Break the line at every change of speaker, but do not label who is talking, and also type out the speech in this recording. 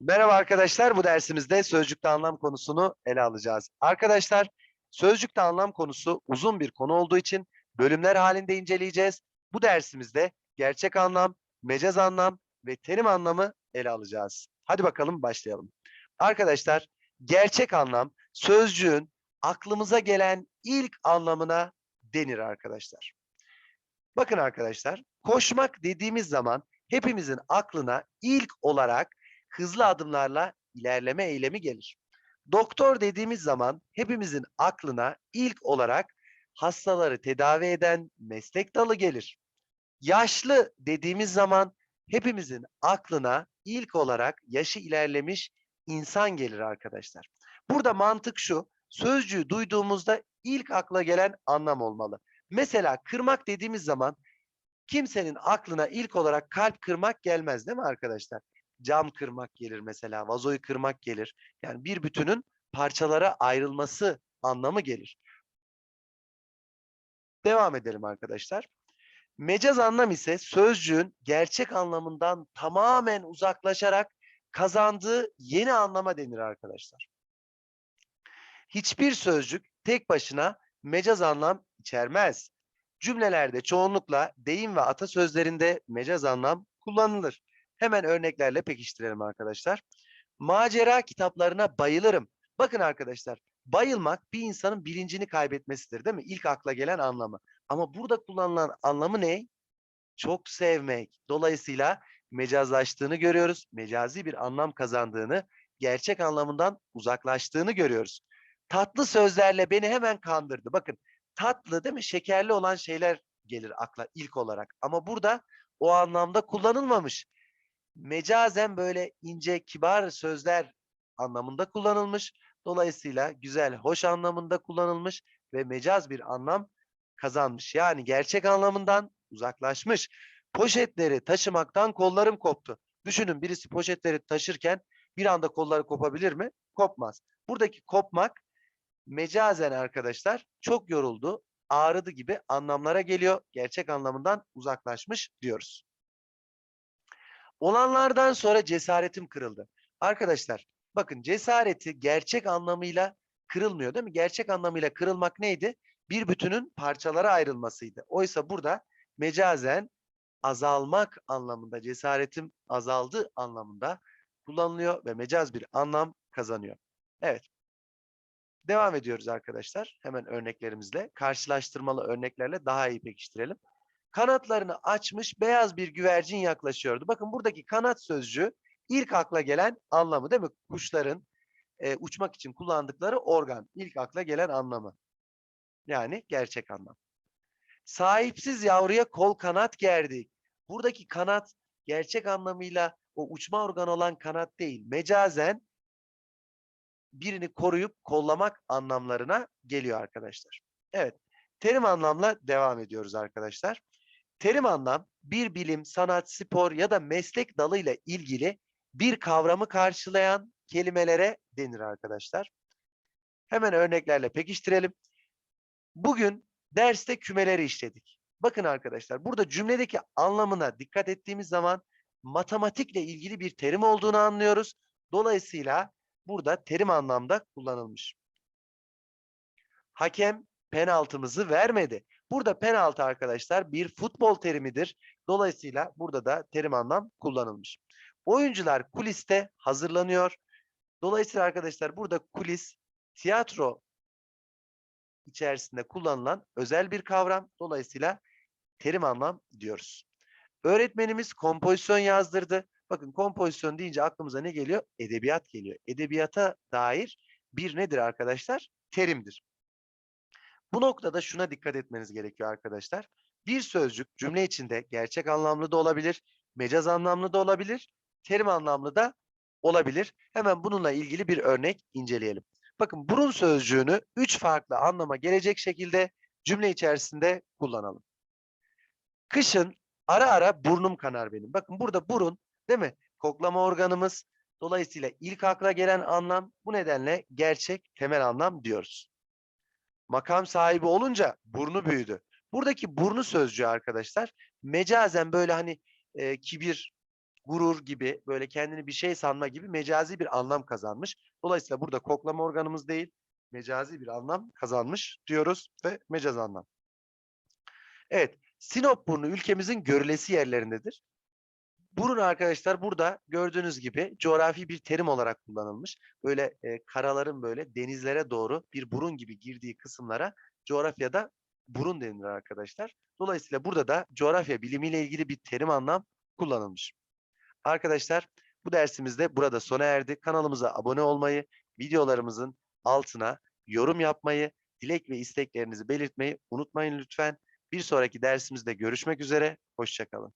Merhaba arkadaşlar, bu dersimizde sözcükte anlam konusunu ele alacağız. Arkadaşlar, sözcükte anlam konusu uzun bir konu olduğu için bölümler halinde inceleyeceğiz. Bu dersimizde gerçek anlam, mecaz anlam ve terim anlamı ele alacağız. Hadi bakalım başlayalım. Arkadaşlar, gerçek anlam sözcüğün aklımıza gelen ilk anlamına denir arkadaşlar. Bakın arkadaşlar, koşmak dediğimiz zaman hepimizin aklına ilk olarak hızlı adımlarla ilerleme eylemi gelir. Doktor dediğimiz zaman hepimizin aklına ilk olarak hastaları tedavi eden meslek dalı gelir. Yaşlı dediğimiz zaman hepimizin aklına ilk olarak yaşı ilerlemiş insan gelir arkadaşlar. Burada mantık şu, sözcüğü duyduğumuzda ilk akla gelen anlam olmalı. Mesela kırmak dediğimiz zaman kimsenin aklına ilk olarak kalp kırmak gelmez değil mi arkadaşlar? Cam kırmak gelir mesela, vazoyu kırmak gelir. Yani bir bütünün parçalara ayrılması anlamı gelir. Devam edelim arkadaşlar. Mecaz anlam ise sözcüğün gerçek anlamından tamamen uzaklaşarak kazandığı yeni anlama denir arkadaşlar. Hiçbir sözcük tek başına mecaz anlam içermez. Cümlelerde çoğunlukla deyim ve atasözlerinde mecaz anlam kullanılır. Hemen örneklerle pekiştirelim arkadaşlar. Macera kitaplarına bayılırım. Bakın arkadaşlar, bayılmak bir insanın bilincini kaybetmesidir değil mi? İlk akla gelen anlamı. Ama burada kullanılan anlamı ne? Çok sevmek. Dolayısıyla mecazlaştığını görüyoruz. Mecazi bir anlam kazandığını, gerçek anlamından uzaklaştığını görüyoruz. Tatlı sözlerle beni hemen kandırdı. Bakın tatlı değil mi? Şekerli olan şeyler gelir akla ilk olarak. Ama burada o anlamda kullanılmamış mecazen böyle ince, kibar sözler anlamında kullanılmış. Dolayısıyla güzel, hoş anlamında kullanılmış ve mecaz bir anlam kazanmış. Yani gerçek anlamından uzaklaşmış. Poşetleri taşımaktan kollarım koptu. Düşünün birisi poşetleri taşırken bir anda kolları kopabilir mi? Kopmaz. Buradaki kopmak mecazen arkadaşlar çok yoruldu, ağrıdı gibi anlamlara geliyor. Gerçek anlamından uzaklaşmış diyoruz. Olanlardan sonra cesaretim kırıldı. Arkadaşlar bakın cesareti gerçek anlamıyla kırılmıyor değil mi? Gerçek anlamıyla kırılmak neydi? Bir bütünün parçalara ayrılmasıydı. Oysa burada mecazen azalmak anlamında, cesaretim azaldı anlamında kullanılıyor ve mecaz bir anlam kazanıyor. Evet. Devam ediyoruz arkadaşlar. Hemen örneklerimizle, karşılaştırmalı örneklerle daha iyi pekiştirelim kanatlarını açmış beyaz bir güvercin yaklaşıyordu. Bakın buradaki kanat sözcüğü ilk akla gelen anlamı değil mi? Kuşların e, uçmak için kullandıkları organ. İlk akla gelen anlamı. Yani gerçek anlam. Sahipsiz yavruya kol kanat gerdik. Buradaki kanat gerçek anlamıyla o uçma organı olan kanat değil. Mecazen birini koruyup kollamak anlamlarına geliyor arkadaşlar. Evet. Terim anlamla devam ediyoruz arkadaşlar. Terim anlam bir bilim, sanat, spor ya da meslek dalıyla ilgili bir kavramı karşılayan kelimelere denir arkadaşlar. Hemen örneklerle pekiştirelim. Bugün derste kümeleri işledik. Bakın arkadaşlar burada cümledeki anlamına dikkat ettiğimiz zaman matematikle ilgili bir terim olduğunu anlıyoruz. Dolayısıyla burada terim anlamda kullanılmış. Hakem penaltımızı vermedi. Burada penaltı arkadaşlar bir futbol terimidir. Dolayısıyla burada da terim anlam kullanılmış. Oyuncular kuliste hazırlanıyor. Dolayısıyla arkadaşlar burada kulis tiyatro içerisinde kullanılan özel bir kavram. Dolayısıyla terim anlam diyoruz. Öğretmenimiz kompozisyon yazdırdı. Bakın kompozisyon deyince aklımıza ne geliyor? Edebiyat geliyor. Edebiyata dair bir nedir arkadaşlar? Terimdir. Bu noktada şuna dikkat etmeniz gerekiyor arkadaşlar. Bir sözcük cümle içinde gerçek anlamlı da olabilir, mecaz anlamlı da olabilir, terim anlamlı da olabilir. Hemen bununla ilgili bir örnek inceleyelim. Bakın burun sözcüğünü üç farklı anlama gelecek şekilde cümle içerisinde kullanalım. Kışın ara ara burnum kanar benim. Bakın burada burun değil mi? Koklama organımız. Dolayısıyla ilk akla gelen anlam bu nedenle gerçek temel anlam diyoruz makam sahibi olunca burnu büyüdü. Buradaki burnu sözcüğü arkadaşlar mecazen böyle hani e, kibir gurur gibi böyle kendini bir şey sanma gibi mecazi bir anlam kazanmış. Dolayısıyla burada koklama organımız değil, mecazi bir anlam kazanmış diyoruz ve mecaz anlam. Evet, Sinop burnu ülkemizin görülesi yerlerindedir. Burun arkadaşlar burada gördüğünüz gibi coğrafi bir terim olarak kullanılmış. Böyle e, karaların böyle denizlere doğru bir burun gibi girdiği kısımlara coğrafyada burun denilir arkadaşlar. Dolayısıyla burada da coğrafya bilimiyle ilgili bir terim anlam kullanılmış. Arkadaşlar bu dersimiz de burada sona erdi. Kanalımıza abone olmayı, videolarımızın altına yorum yapmayı, dilek ve isteklerinizi belirtmeyi unutmayın lütfen. Bir sonraki dersimizde görüşmek üzere. Hoşçakalın.